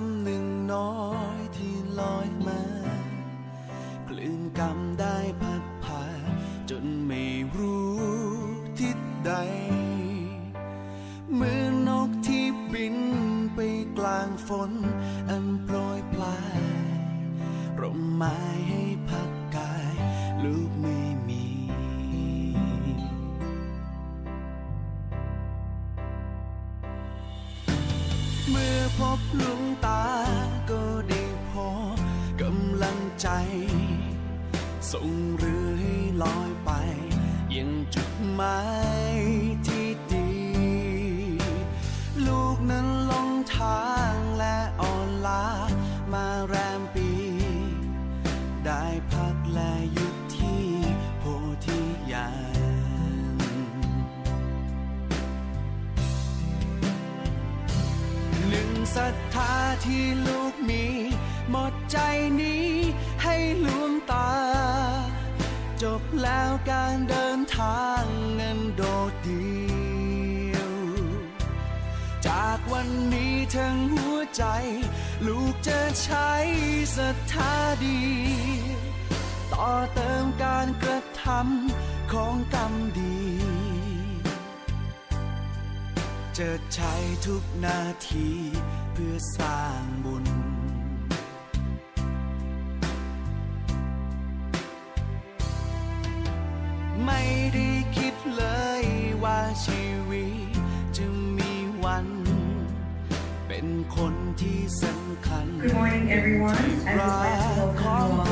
ำหนึ่งน้อยที่ลอยมากลื่นกรรมได้พัดผ่าจนไม่รู้ทิศใดเหมือนนกที่บินไปกลางฝน เมื่อพบหลวงตาก็ได้พบกำลังใจ ส่งเรือให้ลอยไป ยังจุดหมายที่ดี ลูกนั้นหลงทางและอ่อนล้ามาแรมปี ได้พักและหยุ ศรัทธาที่ลูกมี หมดใจนี้ให้หลวงตา จบแล้วการเดินทางนั้นโดดเดียว จากวันนี้ทั้งหัวใจ ลูกจะใช้ศรัทธาดี ต่อเติมการกระทำของกรรมดี จะใช้ทุกนาทีเพื่อสร้างบุญ ไม่ได้คิดเลยว่าชีวิตจะมีวัน เป็นคนที่สำคัญ Good morning, everyone. I would like to